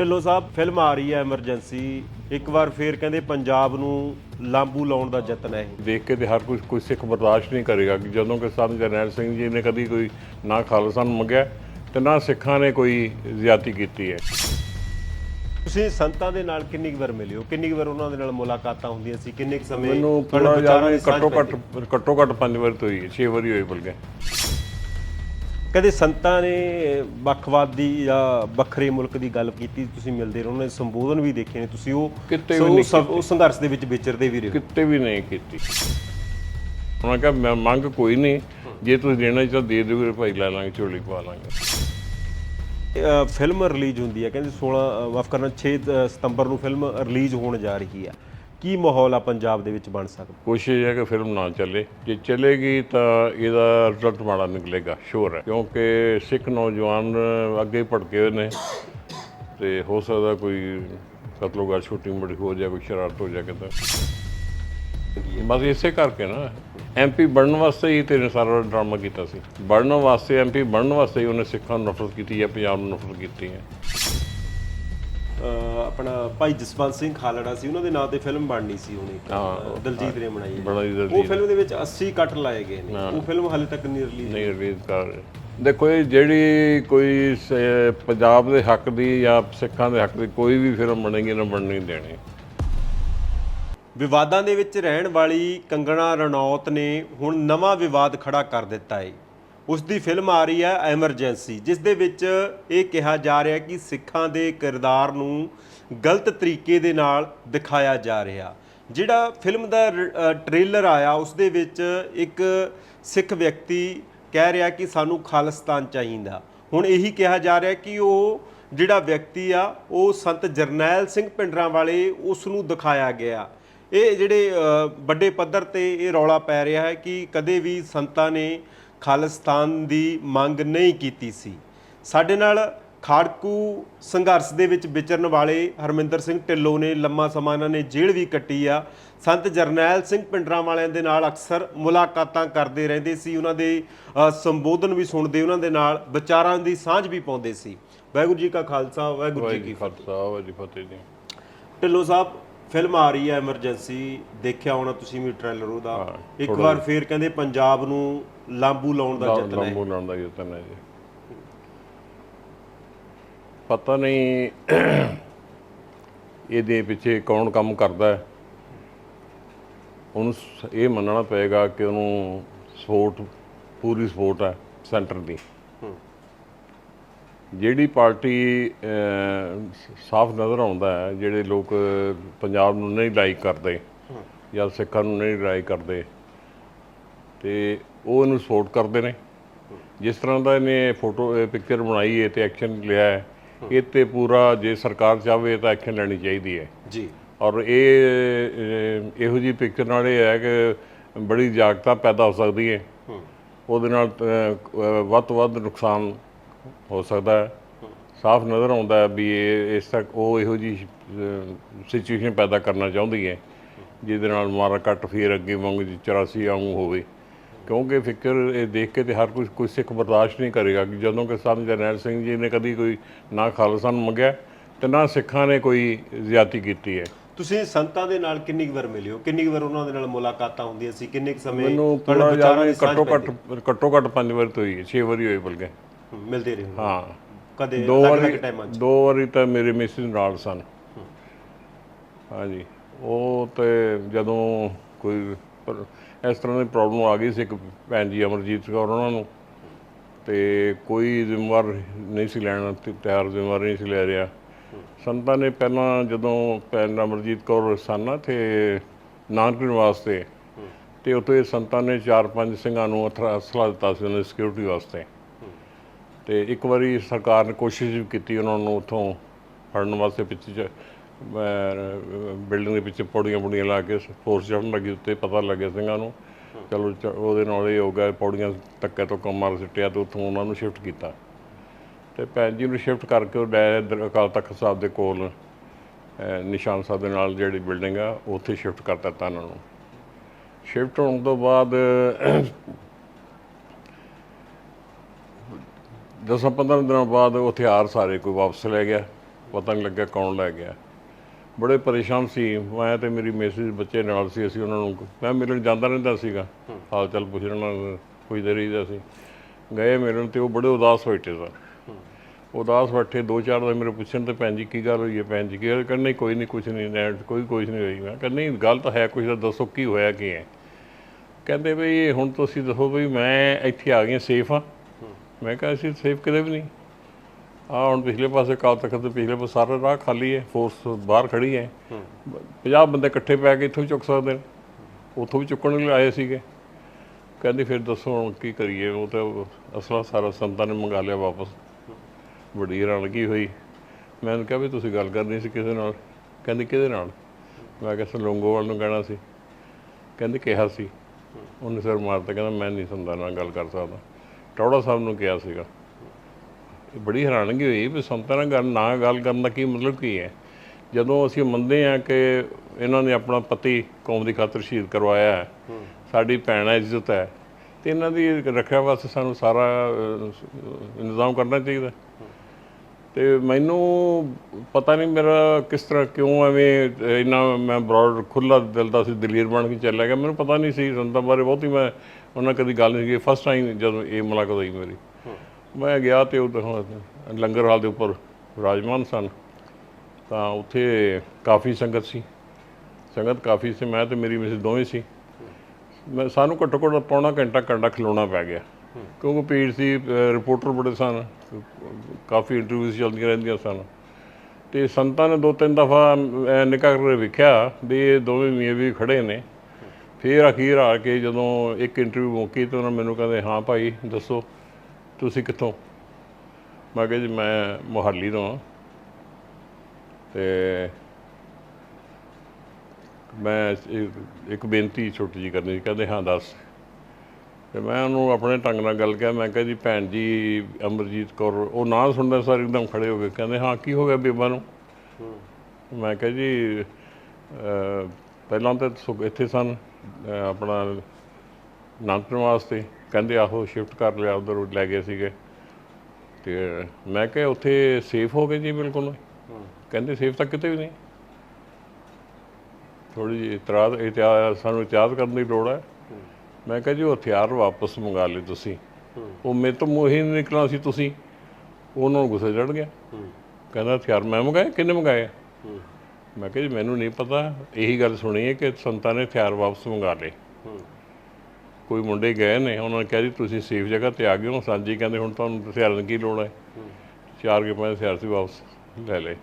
ਢਿੱਲੋਂ ਸਾਹਿਬ film ਆ ਰਹੀ ਹੈ ਐਮਰਜੈਂਸੀ ਇੱਕ ਵਾਰ ਫੇਰ ਕਹਿੰਦੇ ਪੰਜਾਬ ਨੂੰ ਲਾਂਬੂ ਲਾਉਣ ਦਾ ਯਤਨ ਹੈ ਇਹ। ਦੇਖ ਕੇ ਤੇ ਹਰ ਕੋਈ ਕੋਈ ਸਿੱਖ ਬਰਦਾਸ਼ਤ ਨਹੀਂ ਕਰੇਗਾ। ਕਿ ਜਦੋਂ ਕਿ ਸੰਤ ਜਰਨੈਲ ਸਿੰਘ ਜੀ ਨੇ ਕਦੀ ਕੋਈ ਨਾ ਖਾਲਸਾ ਨੂੰ ਮੰਗਿਆ ਤੇ ਨਾ ਸਿੱਖਾਂ ਨੇ ਕੋਈ ਜ਼ਿਆਦਤੀ ਕੀਤੀ ਹੈ। ਤੁਸੀਂ ਸੰਤਾਂ ਦੇ ਨਾਲ ਕਿੰਨੀ ਕੁ ਵਾਰ ਮਿਲੇ ਹੋ ਕਿੰਨੀ ਕੁ ਵਾਰ ਉਹਨਾਂ ਦੇ ਨਾਲ ਮੁਲਾਕਾਤਾਂ ਹੁੰਦੀਆਂ ਸੀ? ਕਿੰਨੇ ਕੁ ਸਮੇਂ ਮੈਨੂੰ ਤੁਹਾਡੇ ਪੂਰਾ ਵਿਚਾਰਾਂ ਯਾਦ ਦੀ ਸਾਂਝ ਘੱਟੋ? ਘੱਟ ਘੱਟੋ ਘੱਟ ਪੰਜ ਵਾਰ ਤੋਂ ਹੀ 6 ਵਾਰੀ ਹੋਈ ਬਲਕਿ। ਕਦੇ ਸੰਤਾਂ ਨੇ ਵੱਖਵਾਦੀ ਜਾਂ ਵੱਖਰੇ ਮੁਲਕ ਦੀ ਗੱਲ ਕੀਤੀ ਤੁਸੀਂ ਮਿਲਦੇ ਰਹੋ ਉਹਨਾਂ ਦੇ ਸੰਬੋਧਨ ਵੀ ਦੇਖੇ ਨੇ ਤੁਸੀਂ ਉਹ ਕਿਤੇ ਵੀ ਉਹ ਨਹੀਂ ਸਭ- ਉਹ ਸੰਘਰਸ਼ ਦੇ ਵਿੱਚ ਵਿਚਰਦੇ ਵੀ ਰਹੇ ਹੋ। ਕਿਤੇ ਵੀ ਨਹੀਂ ਕੀਤੀ। ਉਹਨਾਂ ਕਿਹਾ ਮੈਂ ਮੰਗ ਕੋਈ ਨਹੀਂ ਜੇ ਤੁਸੀਂ ਦੇਣਾ ਚਾਹੋ ਦੇ ਦਿਓ ਵੀਰੇ ਭਾਈ ਲੈ ਲਾਂਗੇ ਝੋਲੀ ਪਾ ਲਾਂਗੇ। ਫਿਲਮ ਰਿਲੀਜ਼ ਹੁੰਦੀ ਹੈ ਕਹਿੰਦੇ 16 ਅ, ਮਾਫ ਕਰਨਾ 6 ਅ, ਸਤੰਬਰ ਨੂੰ ਫਿਲਮ ਰਿਲੀਜ਼ ਹੋਣ ਜਾ ਰਹੀ ਆ ਕੀ ਮਾਹੌਲ ਆ ਪੰਜਾਬ ਦੇ ਵਿੱਚ ਬਣ ਸਕਦਾ? ਕੋਸ਼ਿਸ਼ ਹੈ ਕਿ ਫਿਲਮ ਨਾ ਚੱਲੇ। ਜੇ ਚੱਲੇਗੀ ਤਾਂ ਇਹਦਾ ਰਿਜ਼ਲਟ ਮਾੜਾ ਨਿਕਲੇਗਾ ਸ਼ੋਰ ਹੈ। ਕਿਉਂਕਿ ਸਿੱਖ ਨੌਜਵਾਨ ਅੱਗੇ ਭੜਕੇ ਹੋਏ ਨੇ ਤੇ ਹੋ ਸਕਦਾ ਕੋਈ ਕਤਲੋਗਾ ਛੋਟੀ ਮੋਟੀ ਹੋ ਜਾਏ, ਕੋਈ ਸ਼ਰਾਰਤ ਹੋ ਜਾਏ ਕਿਤੇ। ਬਸ ਇਸੇ ਕਰਕੇ ਨਾ ਐਮਪੀ ਬਣਨ ਵਾਸਤੇ ਹੀ ਤੇਰੇ ਸਾਰਾ ਡਰਾਮਾ ਕੀਤਾ ਸੀ। ਬਣਨ ਵਾਸਤੇ ਐਮਪੀ ਬਣਨ ਵਾਸਤੇ ਹੀ ਉਹਨੇ ਸਿੱਖਾਂ ਨੂੰ ਨਫ਼ਰਤ ਕੀਤੀ ਹੈ ਪੰਜਾਬ ਨੂੰ ਨਫ਼ਰਤ ਕੀਤੀ ਹੈ। ਆਪਣਾ ਭਾਈ ਜਸਵੰਤ ਸਿੰਘ ਖਾਲੜਾ ਸੀ ਉਹਨਾਂ ਦੇ ਨਾਂ ਤੇ ਫਿਲਮ ਬਣਨੀ ਸੀ ਉਹਨੇ ਦਲਜੀਤ ਨੇ ਬਣਾਈ ਉਹ ਫਿਲਮ ਦੇ ਵਿੱਚ 80 ਕੱਟ ਲਾਏ ਗਏ ਨੇ। ਉਹ ਫਿਲਮ ਹਾਲੇ ਤੱਕ ਨਹੀਂ ਰਿਲੀਜ਼ ਨਹੀਂ ਰਿਲੀਜ਼ ਕਰ। ਦੇਖੋ ਇਹ ਜਿਹੜੀ ਕੋਈ ਪੰਜਾਬ ਦੇ ਹੱਕ ਦੀ ਜਾਂ ਸਿੱਖਾਂ ਦੇ ਹੱਕ ਦੀ ਕੋਈ ਵੀ ਫਿਲਮ ਬਣੇਗੀ ਨਾ ਬਣਨੀ ਦੇਣੀ। ਵਿਵਾਦਾਂ ਦੇ ਵਿੱਚ ਰਹਿਣ ਵਾਲੀ ਕੰਗਣਾ ਰਣੌਤ ਨੇ ਹੁਣ ਨਵਾਂ ਵਿਵਾਦ ਖੜਾ ਕਰ ਦਿੱਤਾ ਹੈ ਉਸ ਦੀ ਫਿਲਮ ਆ ਰਹੀ ਹੈ ਐਮਰਜੈਂਸੀ, ਜਿਸ ਦੇ ਵਿੱਚ ਇਹ ਕਿਹਾ ਜਾ ਰਿਹਾ ਕਿ ਸਿੱਖਾਂ ਦੇ ਕਿਰਦਾਰ ਨੂੰ ਗਲਤ ਤਰੀਕੇ ਦੇ ਨਾਲ ਦਿਖਾਇਆ ਜਾ ਰਿਹਾ। ਜਿਹੜਾ ਫਿਲਮ ਦਾ ਰ- ਟ੍ਰੇਲਰ ਆਇਆ, ਉਸ ਦੇ ਵਿੱਚ ਇੱਕ ਸਿੱਖ ਵਿਅਕਤੀ ਕਹਿ ਰਿਹਾ ਕਿ ਸਾਨੂੰ ਖਾਲਿਸਤਾਨ ਚਾਹੀਦਾ। ਹੁਣ ਇਹੀ ਕਿਹਾ ਜਾ ਰਿਹਾ ਕਿ ਉਹ ਜਿਹੜਾ ਵਿਅਕਤੀ ਆ, ਉਹ ਸੰਤ ਜਰਨੈਲ ਸਿੰਘ ਪਿੰਡਰਾਂ ਵਾਲੇ ਉਸ ਨੂੰ ਦਿਖਾਇਆ ਗਿਆ। ਇਹ ਜਿਹੜੇ ਵੱਡੇ ਪੱਧਰ ਤੇ ਇਹ ਰੌਲਾ ਪੈ ਰਿਹਾ ਹੈ ਕਿ ਕਦੇ ਵੀ ਸੰਤਾਂ ਨੇ ਖਾਲਿਸਤਾਨ ਦੀ ਮੰਗ ਨਹੀਂ ਕੀਤੀ ਸੀ। ਸਾਡੇ ਨਾਲ ਖਾੜਕੂ ਸੰਘਰਸ਼ ਦੇ ਵਿੱਚ ਵਿਚਰਨ ਵਾਲੇ ਹਰਮਿੰਦਰ ਸਿੰਘ ਢਿੱਲੋਂ ਨੇ ਲੰਮਾ ਸਮਾਂ ਇਹਨਾਂ ਨੇ ਜੇਲ੍ਹ ਵੀ ਕੱਟੀ ਆ। ਸੰਤ ਜਰਨੈਲ ਸਿੰਘ ਪਿੰਡਰਾਂ ਵਾਲਿਆਂ ਦੇ ਨਾਲ ਅਕਸਰ ਮੁਲਾਕਾਤਾਂ ਕਰਦੇ ਰਹਿੰਦੇ ਸੀ। ਉਹਨਾਂ ਦੇ ਸੰਬੋਧਨ ਵੀ ਸੁਣਦੇ ਉਹਨਾਂ ਦੇ ਨਾਲ ਵਿਚਾਰਾਂ ਦੀ ਸਾਂਝ ਵੀ ਪਾਉਂਦੇ ਸੀ। ਵਾਹਿਗੁਰੂ ਜੀ ਕਾ ਖਾਲਸਾ ਵਾਹਿਗੁਰੂ ਜੀ ਕੀ ਫਤਿਹ ਖਾਲਸਾ ਵਾਹਿਗੁਰੂ ਫਤਿਹ ਜੀ। ਢਿੱਲੋਂ ਸਾਹਿਬ ਫਿਲਮ ਆ ਰਹੀ ਹੈ ਐਮਰਜੈਂਸੀ ਦੇਖਿਆ ਹੋਣਾ ਤੁਸੀਂ ਵੀ ਟ੍ਰੇਲਰ ਉਹਦਾ। ਇੱਕ ਵਾਰ ਫੇਰ ਕਹਿੰਦੇ ਪੰਜਾਬ ਨੂੰ ਲਾਂਬੂ ਲਾਉਣ ਦਾ ਯਤਨ ਹੈ। ਲੰਬੂ ਲਾਉਣ ਦਾ ਯਤਨ ਹੈ ਜੀ। ਪਤਾ ਨਹੀਂ ਇਹਦੇ ਪਿੱਛੇ ਕੌਣ ਕੰਮ ਕਰਦਾ ਹੈ। ਉਹਨੂੰ ਇਹ ਮੰਨਣਾ ਪਏਗਾ ਕਿ ਉਹਨੂੰ ਸਪੋਰਟ ਪੂਰੀ ਸਪੋਰਟ ਹੈ ਸੈਂਟਰ ਦੀ। ਜਿਹੜੀ ਪਾਰਟੀ ਸਾਫ਼ ਨਜ਼ਰ ਆਉਂਦਾ ਹੈ ਜਿਹੜੇ ਲੋਕ ਪੰਜਾਬ ਨੂੰ ਨਹੀਂ ਲਾਈਕ ਕਰਦੇ ਜਾਂ ਸਿੱਖਾਂ ਨੂੰ ਨਹੀਂ ਲਾਈਕ ਕਰਦੇ। ਤੇ ਉਹ ਇਹਨੂੰ ਸਪੋਰਟ ਕਰਦੇ ਨੇ। ਜਿਸ ਤਰ੍ਹਾਂ ਦਾ ਇਹਨੇ ਫੋਟੋ ਪਿਕਚਰ ਬਣਾਈ ਹੈ ਤੇ ਐਕਸ਼ਨ ਲਿਆ ਹੈ ਇਹ ਤੇ ਪੂਰਾ ਜੇ ਸਰਕਾਰ ਚਾਹਵੇ ਤਾਂ ਐਕਸ਼ਨ ਲੈਣੀ ਚਾਹੀਦੀ ਹੈ। ਜੀ। ਔਰ ਇਹ ਇਹੋ ਜੀ ਪਿਕਚਰ ਨਾਲ ਇਹ ਹੈ ਕਿ ਬੜੀ ਜਾਗਤਾ ਪੈਦਾ ਹੋ ਸਕਦੀ ਹੈ। ਉਹਦੇ ਨਾਲ ਵੱਧ ਤੋਂ ਵੱਧ ਨੁਕਸਾਨ ਹੋ ਸਕਦਾ ਹੈ। ਸਾਫ਼ ਨਜ਼ਰ ਆਉਂਦਾ ਹੈ ਵੀ ਇਹ ਇਸ ਤੱਕ ਉਹ ਇਹੋ ਜੀ ਸਿਚੁਏਸ਼ਨ ਪੈਦਾ ਕਰਨਾ ਚਾਹੁੰਦੀ ਹੈ। ਜਿਹਦੇ ਨਾਲ ਮਾਰਾ ਕੱਟ ਫੇਰ ਅੱਗੇ ਵਾਂਗ 84 ਵਾਂਗੂ ਹੋਵੇ। ਕਿਉਂਕਿ ਫਿਕਰ ਇਹ ਦੇਖ ਕੇ ਤੇ ਹਰ ਕੋਈ ਕੋਈ ਸਿੱਖ ਬਰਦਾਸ਼ਤ ਨਹੀਂ ਕਰੇਗਾ ਕਿ ਜਦੋਂ ਕਿ ਸੰਤ ਜਰਨੈਲ ਸਿੰਘ ਜੀ ਨੇ ਕਦੀ ਕੋਈ ਨਾ ਖਾਲਸਾ ਨੂੰ ਮੰਗਿਆ ਤੇ ਨਾ ਸਿੱਖਾਂ ਨੇ ਕੋਈ ਜ਼ਿਆਦਤੀ ਕੀਤੀ ਹੈ। ਤੁਸੀਂ ਸੰਤਾਂ ਦੇ ਨਾਲ ਕਿੰਨੀ ਵਾਰ ਮਿਲੇ ਹੋ? ਕਿੰਨੀ ਵਾਰ ਉਹਨਾਂ ਦੇ ਨਾਲ ਮੁਲਾਕਾਤਾਂ ਹੁੰਦੀਆਂ ਸੀ? ਕਿੰਨੇ ਕੁ ਸਮੇਂ ਮੈਨੂੰ ਪੂਰਾ ਯਾਦ ਸਾਂਝ ਘੱਟੋ? ਘੱਟ ਘੱਟੋ ਘੱਟ ਪੰਜ ਵਾਰ ਤੋਂ ਹੀ 6 ਵਾਰੀ ਹੋਈ ਬਲਕਿ। ਹੂੰ, ਮਿਲਦੇ ਰਹੇ ਹੋ ਹਾਂ। ਕਦੇ ਦੋ ਵਾਰੀ ਦੋ ਵਾਰੀ ਤਾਂ ਮੇਰੇ ਮਿਸਿਸ ਨਾਲ ਸਨ। ਹਾਂਜੀ। ਉਹ ਤੇ ਜਦੋਂ ਕੋਈ ਪਰ- ਇਸ ਤਰ੍ਹਾਂ ਦੀ ਪ੍ਰੋਬਲਮ ਆ ਗਈ ਸੀ ਇੱਕ ਭੈਣ ਜੀ ਅਮਰਜੀਤ ਕੌਰ ਉਹਨਾਂ ਨੂੰ ਤੇ ਕੋਈ ਜ਼ਿੰਮੇਵਾਰ ਨਹੀਂ ਸੀ ਲੈਣ, ਤੇ ਤਿਆਰ ਜ਼ਿੰਮੇਵਾਰ ਨਹੀਂ ਸੀ ਲੈ ਰਿਹਾ। ਸੰਤਾਂ ਨੇ ਪਹਿਲਾਂ ਜਦੋਂ ਭੈਣ ਅਮਰਜੀਤ ਕੌਰ ਸਨ ਨਾ ਤੇ ਨਾਨਕ ਵਾਸਤੇ, ਤੇ ਉੱਥੇ ਸੰਤਾਂ ਨੇ ਚਾਰ ਪੰਜ ਸਿੰਘਾਂ ਨੂੰ ਅਥਰਾ ਅਸਲਾ ਦਿੱਤਾ ਸੀ ਉਹਨਾਂ ਸਿਕਿਉਰਿਟੀ ਵਾਸਤੇ। ਤੇ ਇੱਕ ਵਾਰੀ ਸਰਕਾਰ ਨੇ ਕੋਸ਼ਿਸ਼ ਵੀ ਕੀਤੀ ਉਹਨਾਂ ਨੂੰ ਉੱਥੋਂ ਫੜਨ ਵਾਸਤੇ ਪਿੱਛੇ ਬਿਲਡਿੰਗ ਦੇ ਪਿੱਛੇ ਪੌੜੀਆਂ ਪੌੜੀਆਂ ਲਾ ਕੇ ਫੋਰਸ ਚੜਨ ਲੱਗੀ ਉੱਤੇ ਪਤਾ ਲੱਗਿਆ ਸਿੰਘਾਂ ਨੂੰ। ਚਲੋ ਚ- ਉਹਦੇ ਨਾਲ ਇਹ ਹੋ ਗਿਆ ਪੌੜੀਆਂ ਧੱਕੇ ਤੋਂ ਕੰਮ ਮਾਰ ਸਿੱਟਿਆ ਤੇ ਉੱਥੋਂ ਉਹਨਾਂ ਨੂੰ ਸ਼ਿਫਟ ਕੀਤਾ। ਤੇ ਭੈਣ ਜੀ ਨੂੰ ਸ਼ਿਫਟ ਕਰਕੇ ਉਹ ਲੈ ਇੱਧਰ ਅਕਾਲ ਤਖਤ ਸਾਹਿਬ ਦੇ ਕੋਲ ਅਹ, ਨਿਸ਼ਾਨ ਸਾਹਿਬ ਦੇ ਨਾਲ ਜਿਹੜੀ ਬਿਲਡਿੰਗ ਆ ਉੱਥੇ ਸ਼ਿਫਟ ਕਰ ਦਿੱਤਾ ਉਹਨਾਂ ਨੂੰ। ਸ਼ਿਫਟ ਹੋਣ ਤੋਂ ਬਾਅਦ ਦਸਾਂ 15 ਦਿਨਾਂ ਬਾਅਦ ਉਹ ਹਥਿਆਰ ਸਾਰੇ ਕੋਈ ਵਾਪਸ ਲੈ ਗਿਆ। ਪਤਾ ਨਹੀਂ ਲੱਗਿਆ ਕੌਣ ਲੈ ਗਿਆ। ਬੜੇ ਪਰੇਸ਼ਾਨ ਸੀ। ਮੈਂ ਤੇ ਮੇਰੀ ਮੈਸੇਜ ਬੱਚੇ ਨਾਲ ਸੀ ਅਸੀਂ ਉਹਨਾਂ ਨੂੰ ਮੈਂ ਮਿਲਣ ਜਾਂਦਾ ਰਹਿੰਦਾ ਸੀਗਾ। ਹਾਲ ਚਾਲ ਪੁੱਛਣਾ ਪੁੱਛਦੇ ਰਹੀਦਾ ਸੀ। ਗਏ ਮਿਲਣ ਤੇ ਉਹ ਬੜੇ ਉਦਾਸ ਬੈਠੇ ਸਨ। ਉਦਾਸ ਬੈਠੇ ਦੋ ਚਾਰ ਦਿਨ ਮੇਰੇ ਪੁੱਛਣ ਤੇ ਭੈਣ ਜੀ ਕੀ ਗੱਲ ਹੋਈ ਹੈ? ਭੈਣ ਜੀ ਕੀ ਨਹੀਂ ਕੋਈ ਨਹੀਂ ਕੁਝ ਨਹੀਂ ਨੈਟ ਕੋਈ ਕੁਝ ਨਹੀਂ ਹੋਈ। ਮੈਂ ਕਹਿੰਦਾ ਨਹੀਂ ਗੱਲ ਤਾਂ ਹੈ ਕੁਝ ਤਾਂ ਦੱਸੋ ਕੀ ਹੋਇਆ ਕੀ ਹੈ? ਕਹਿੰਦੇ ਵੀ ਹੁਣ ਤੁਸੀਂ ਦੱਸੋ ਵੀ ਮੈਂ ਇੱਥੇ ਆ ਗਿਆ ਸੇਫ ਆ ਮੈਂ ਕਿਹਾ ਅਸੀਂ ਸੇਫ ਕਿਤੇ ਵੀ ਨਹੀਂ। ਆ ਹੁਣ ਪਿਛਲੇ ਪਾਸੇ ਕਾਲ ਤਖ਼ਤ ਤੇ ਪਿਛਲੇ ਪਾਸੇ ਸਾਰਾ ਰਾਹ ਖਾਲੀ ਹੈ ਫੋਰਸ ਬਾਹਰ ਖੜੀ ਹੈ। 50 ਬੰਦੇ ਇਕੱਠੇ ਪੈ ਕੇ ਇੱਥੋਂ ਵੀ ਚੁੱਕ ਸਕਦੇ ਨੇ। ਉੱਥੋਂ ਵੀ ਚੁੱਕਣ ਲਈ ਆਏ ਸੀਗੇ। ਕਹਿੰਦੇ ਫਿਰ ਦੱਸੋ ਹੁਣ ਕੀ ਕਰੀਏ, ਉਹ ਤਾਂ ਅਸਲਾ ਸਾਰਾ ਸੰਤਾਂ ਨੇ ਮੰਗਾ ਲਿਆ ਵਾਪਸ। ਬੜੀ ਹੈਰਾਨਗੀ ਹੋਈ। ਮੈਂ ਉਹਨੂੰ ਕਿਹਾ ਵੀ ਤੁਸੀਂ ਗੱਲ ਕਰਨੀ ਸੀ ਕਿਸੇ ਨਾਲ। ਕਹਿੰਦੀ ਕਿਹਦੇ ਨਾਲ? ਮੈਂ ਕਿਹਾ ਸਲੋਂਗੋਵਾਲ ਨੂੰ ਕਹਿਣਾ ਸੀ। ਕਹਿੰਦੇ ਕਿਹਾ ਸੀ। ਉਹਨੇ ਸਿਰ ਮਾਰਤਾ, ਕਹਿੰਦਾ ਮੈਂ ਨਹੀਂ ਸੰਤਾਂ ਨਾਲ ਗੱਲ ਕਰ ਸਕਦਾ। ਟੌੜਾ ਸਾਹਿਬ ਨੂੰ ਕਿਹਾ ਸੀਗਾ। ਬੜੀ ਹੈਰਾਨਗੀ ਹੋਈ ਵੀ ਸੰਤਾਂ ਨਾਲ ਗੱਲ ਨਾ ਗੱਲ ਕਰਨ ਦਾ ਕੀ ਮਤਲਬ ਕੀ ਹੈ? ਜਦੋਂ ਅਸੀਂ ਮੰਨਦੇ ਹਾਂ ਕਿ ਇਹਨਾਂ ਨੇ ਆਪਣਾ ਪਤੀ ਕੌਮ ਦੀ ਖਾਤਰ ਸ਼ਹੀਦ ਕਰਵਾਇਆ ਹੈ ਸਾਡੀ ਭੈਣ ਇੱਜ਼ਤ ਹੈ ਤੇ ਇਹਨਾਂ ਦੀ ਰੱਖਿਆ ਵਾਸਤੇ ਸਾਨੂੰ ਸਾਰਾ ਇੰਤਜ਼ਾਮ ਕਰਨਾ ਚਾਹੀਦਾ ਤੇ ਮੈਨੂੰ ਪਤਾ ਨਹੀਂ ਮੇਰਾ ਕਿਸ ਤਰ੍ਹਾਂ ਕਿਉਂ ਐਵੇਂ ਇੰਨਾ ਮੈਂ ਬਰੋਡ ਖੁੱਲਾ ਦਿਲ ਦਾ ਸੀ ਦਲੇਰ ਬਣ ਕੇ ਚੱਲਿਆ ਗਿਆ। ਮੈਨੂੰ ਪਤਾ ਨਹੀਂ ਸੀ ਸੰਤਾਂ ਬਾਰੇ ਬਹੁਤੀ ਮੈਂ ਉਹਨਾਂ ਕਦੀ ਗੱਲ ਨਹੀਂ ਕੀਤੀ। ਫਸਟ ਟਾਈਮ ਜਦੋਂ ਇਹ ਮੁਲਾਕਾਤ ਹੋਈ ਮੇਰੀ। ਮੈਂ ਗਿਆ ਤੇ ਉਹ ਲੰਗਰ ਹਾਲ ਦੇ ਉੱਪਰ ਰਾਜਮਾਨ ਸਨ। ਤਾਂ ਉੱਥੇ ਕਾਫੀ ਸੰਗਤ ਸੀ। ਸੰਗਤ ਕਾਫੀ ਸੀ, ਮੈਂ ਤੇ ਮੇਰੀ ਮਿਸ ਦੋਵੇਂ ਸੀ। ਮੈਂ ਸਾਨੂੰ ਘੱਟੋ ਘੱਟ ਪੌਣਾ ਘੰਟਾ ਘੰਟਾ ਖਲੋਣਾ ਪੈ ਗਿਆ। ਕਿਉਂਕਿ ਭੀੜ ਸੀ ਰਿਪੋਰਟਰ ਬੜੇ ਸਨ, ਕਾਫੀ ਇੰਟਰਵਿਊਜ਼ ਚੱਲਦੀਆਂ ਰਹਿੰਦੀਆਂ ਸਨ। ਤੇ ਸੰਤਾਂ ਨੇ ਦੋ ਤਿੰਨ ਦਫਾ ਨਿਕਾਹ ਕਰਕੇ ਵੇਖਿਆ ਵੀ ਇਹ ਦੋਵੇਂ ਮੀਆਂ ਵੀ ਖੜੇ ਨੇ। ਫਿਰ ਅਖੀਰ ਆ ਕੇ ਜਦੋਂ ਇੱਕ ਇੰਟਰਵਿਊ ਮੁੱਕੀ ਤਾਂ ਉਹਨਾਂ ਮੈਨੂੰ ਕਹਿੰਦੇ, ਹਾਂ ਭਾਈ, ਦੱਸੋ। ਤੁਸੀਂ ਕਿੱਥੋਂ? ਮੈਂ ਕਿਹਾ ਜੀ, ਮੈਂ ਮੋਹਾਲੀ ਤੋਂ ਹਾਂ। ਤੇ ਮੈਂ ਇੱਕ- ਬੇਨਤੀ ਛੋਟੀ ਜੀ ਕਰਨੀ ਸੀ, ਕਹਿੰਦੇ ਹਾਂ ਦੱਸ। ਤੇ ਮੈਂ ਉਹਨੂੰ ਆਪਣੇ ਢੰਗ ਨਾਲ ਗੱਲ ਕਿਹਾ, ਮੈਂ ਕਿਹਾ ਜੀ, ਭੈਣ ਜੀ, ਅਮਰਜੀਤ ਕੌਰ, ਉਹ ਨਾਂ ਸੁਣਦੇ ਸਾਰ ਇੱਕਦਮ ਖੜੇ ਹੋ ਗਏ। ਕਹਿੰਦੇ ਹਾਂ, ਕੀ ਹੋ ਗਿਆ ਬੀਬਾ ਨੂੰ? ਮੈਂ ਕਿਹਾ ਜੀ ਪਹਿਲਾਂ ਤਾਂ ਸੁ- ਇੱਥੇ ਸਨ ਆਪਣਾ ਨਾਨਕਨ ਵਾਸਤੇ। ਕਹਿੰਦੇ ਆਹੋ ਸ਼ਿਫਟ ਕਰ ਲਿਆ ਉਧਰ ਲੈ ਗਏ ਸੀਗੇ। ਤੇ ਮੈਂ ਕਿਹਾ ਉੱਥੇ ਸੇਫ ਹੋ ਗਏ ਜੀ ਬਿਲਕੁਲ। ਕਹਿੰਦੇ ਸੇਫ ਤਾਂ ਕਿਤੇ ਵੀ ਨਹੀਂ। ਥੋੜੀ ਜਿਹੀ ਇਤਰਾਜ਼ ਇਤਿਆਜ਼ ਸਾਨੂੰ ਇਤਿਆਜ਼ ਕਰਨ ਦੀ ਲੋੜ ਹੈ। ਮੈਂ ਕਿਹਾ ਜੀ ਉਹ ਹਥਿਆਰ ਵਾਪਸ ਮੰਗਾ ਲਏ ਤੁਸੀਂ। ਉਹ ਮੇਰੇ ਤੋਂ ਮੂੰਹ ਹੀ ਨਹੀਂ ਨਿਕਲਣਾ ਸੀ ਤੁਸੀਂ। ਉਹਨਾਂ ਨੂੰ ਗੁੱਸੇ ਚੜ ਗਿਆ। ਕਹਿੰਦਾ ਹਥਿਆਰ ਮੈਂ ਮੰਗਾਏ? ਕਿੰਨੇ ਮੰਗਾਏ? ਮੈਂ ਕਿਹਾ ਜੀ ਮੈਨੂੰ ਨਹੀਂ ਪਤਾ। ਇਹੀ ਗੱਲ ਸੁਣੀ ਹੈ ਕਿ ਸੰਤਾਂ ਨੇ ਹਥਿਆਰ ਵਾਪਸ ਮੰਗਾ ਲਏ। ਕੋਈ ਮੁੰਡੇ ਗਏ ਨੇ, ਉਹਨਾਂ ਨੇ ਕਿਹਾ ਜੀ ਤੁਸੀਂ ਸੇਫ ਜਗ੍ਹਾ ਤੇ ਆ ਗਏ ਹੋ, ਸਾਂਝੀ ਕਹਿੰਦੇ ਹੁਣ ਤੁਹਾਨੂੰ ਹਥਿਆਰਾਂ ਦੀ ਕੀ ਲੋੜ ਹੈ? ਚਾਰ ਕੇ ਪੰਜ ਹਥਿਆਰ ਸੀ ਵਾਪਸ ਲੈ ਲਏ।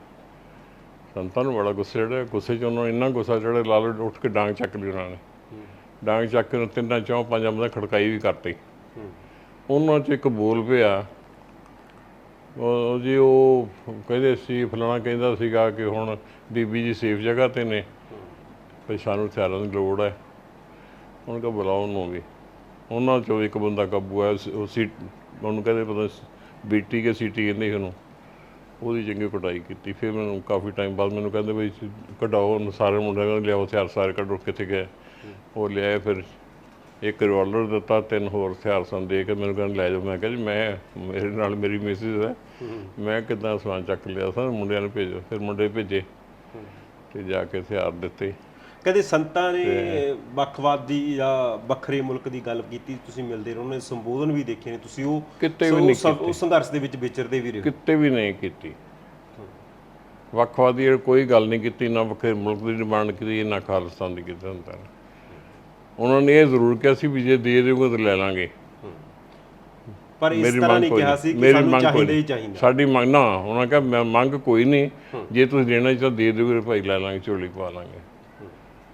ਸੰਤਾਂ ਨੂੰ ਬੜਾ ਗੁੱਸੇ ਚੜਿਆ ਗੁੱਸੇ 'ਚ ਉਹਨਾਂ ਨੂੰ ਇੰਨਾ ਗੁੱਸਾ ਚੜਿਆ ਲਾਲ ਉੱਠ ਕੇ ਡਾਂਗ ਚੱਕ ਲਈ ਉਹਨਾਂ ਨੇ। ਡਾਂਗ ਚੱਕ ਕੇ ਤਿੰਨਾਂ ਚੌਂ ਪੰਜਾਂ ਬੰਦੇ ਖੜਕਾਈ ਵੀ ਕਰਤੀ। ਉਹਨਾਂ 'ਚ ਇੱਕ ਬੋਲ ਪਿਆ, ਉਹ ਜੀ ਉਹ ਕਹਿੰਦੇ ਸੀ, ਫਲਾਣਾ ਕਹਿੰਦਾ ਸੀਗਾ ਕਿ ਹੁਣ ਬੀਬੀ ਜੀ ਸੇਫ ਜਗ੍ਹਾ ਤੇ ਨੇ ਵੀ ਸਾਨੂੰ ਹਥਿਆਰਾਂ ਦੀ ਲੋੜ ਹੈ। ਉਹਨਾਂ ਕਾ ਬੁਲਾਓ ਉਹਨੂੰ ਵੀ। ਉਹਨਾਂ ਚੋਂ ਇੱਕ ਬੰਦਾ ਕਾਬੂ ਆਇਆ ਸੀ- ਉਹ ਸੀ ਉਹਨੂੰ ਕਹਿੰਦੇ ਪਤਾ ਬੀਟੀ ਕੇ ਸੀਟੀ ਕਹਿੰਦੇ ਸੀ ਉਹਨੂੰ। ਉਹਦੀ ਚੰਗੀ ਕਟਾਈ ਕੀਤੀ। ਫਿਰ ਮੈਨੂੰ ਕਾਫੀ ਟਾਈਮ ਬਾਅਦ ਮੈਨੂੰ ਕਹਿੰਦੇ ਬਈ ਤੁਸੀਂ ਕਢਾਓ ਉਹਨੂੰ ਸਾਰੇ ਮੁੰਡਿਆਂ ਨੂੰ ਲਿਆਓ ਹਥਿਆਰ ਸਾਰੇ ਕੱਢੋ ਕਿੱਥੇ ਗਏ। ਉਹ ਲਿਆਏ ਫਿਰ ਇੱਕ ਰਿਵਾਲਵਰ ਦਿੱਤਾ ਤਿੰਨ ਹੋਰ ਹਥਿਆਰ ਸਨ ਦੇ ਕੇ ਮੈਨੂੰ ਕਹਿੰਦੇ ਲੈ ਜਾਓ। ਮੈਂ ਕਿਹਾ ਜੀ ਮੈਂ ਮੇਰੇ ਨਾਲ ਮੇਰੀ ਮਿਸਿਸ ਹੈ। ਮੈਂ ਕਿੱਦਾਂ ਸਮਾਨ ਚੱਕ ਲਿਆ ਸਰ ਮੁੰਡਿਆਂ ਨੂੰ ਭੇਜੋ। ਫਿਰ ਮੁੰਡੇ ਭੇਜੇ। ਤੇ ਜਾ ਕੇ ਹਥਿਆਰ ਦਿੱਤੇ। ਕਦੇ ਸੰਤਾਂ ਨੇ ਵੱਖਵਾਦੀ ਜਾਂ ਵੱਖਰੇ ਮੁਲਕ ਦੀ ਗੱਲ ਕੀਤੀ ਤੁਸੀਂ ਮਿਲਦੇ ਰਹੋ ਨੇ ਸੰਬੋਧਨ ਵੀ ਦੇਖੇ ਨੇ ਤੁਸੀਂ ਉਹ ਕਿਤੇ ਵੀ ਨਹੀਂ ਉਸ ਸੰਘਰਸ਼ ਦੇ ਵਿੱਚ ਵਿਚਰਦੇ ਵੀ ਰਹੇ ਕਿਤੇ ਵੀ ਨਹੀਂ ਕੀਤੀ। ਵੱਖਵਾਦੀ ਕੋਈ ਗੱਲ ਨਹੀਂ ਕੀਤੀ ਨਾ ਵੱਖਰੇ ਮੁਲਕ ਦੀ ਡਿਮਾਂਡ ਕੀਤੀ ਨਾ ਖਾਲਿਸਤਾਨ ਦੀ ਕੀਤੀ ਹੁੰਦਾ ਉਹਨਾਂ ਨੇ ਇਹ ਜ਼ਰੂਰ ਕਿਹਾ ਸੀ ਵੀ ਜੇ ਦੇ ਦਿਓਗੇ ਤਾਂ ਲੈ ਲਾਂਗੇ। ਪਰ ਇਸ ਤਰ੍ਹਾਂ ਨਹੀਂ ਕਿਹਾ। ਸੀ ਕਿ ਸਾਨੂੰ ਚਾਹੀਦਾ ਹੀ। ਚਾਹੀਦਾ। ਸਾਡੀ ਮੰਗ ਨਾ ਉਹਨਾਂ ਕਿਹਾ ਮੰਗ ਕੋਈ ਨਹੀਂ। ਜੇ ਤੁਸੀਂ ਦੇਣਾ ਚਾਹੋ ਦੇ ਦਿਓਗੇ ਭਾਈ ਲੈ ਲਾਂਗੇ ਝੋਲੀ ਪਾ ਲਾਂਗੇ।